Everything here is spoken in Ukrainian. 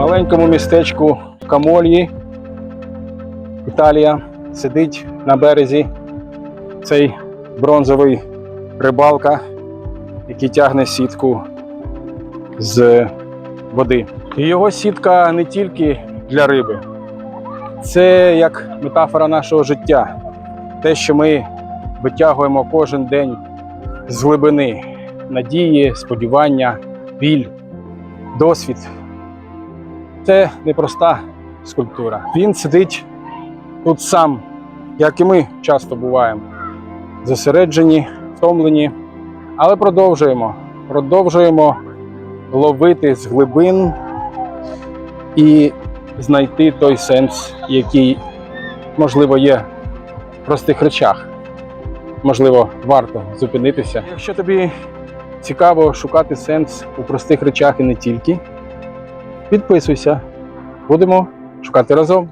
маленькому містечку Камольї, Італія, сидить на березі цей бронзовий рибалка, який тягне сітку з води. І його сітка не тільки для риби, це як метафора нашого життя. Те, що ми витягуємо кожен день з глибини надії, сподівання, біль, досвід. Це непроста скульптура. Він сидить тут сам, як і ми часто буваємо, зосереджені, втомлені, але продовжуємо, продовжуємо ловити з глибин і знайти той сенс, який, можливо, є в простих речах. Можливо, варто зупинитися. Якщо тобі цікаво шукати сенс у простих речах і не тільки, підписуйся. Будемо шукати разом.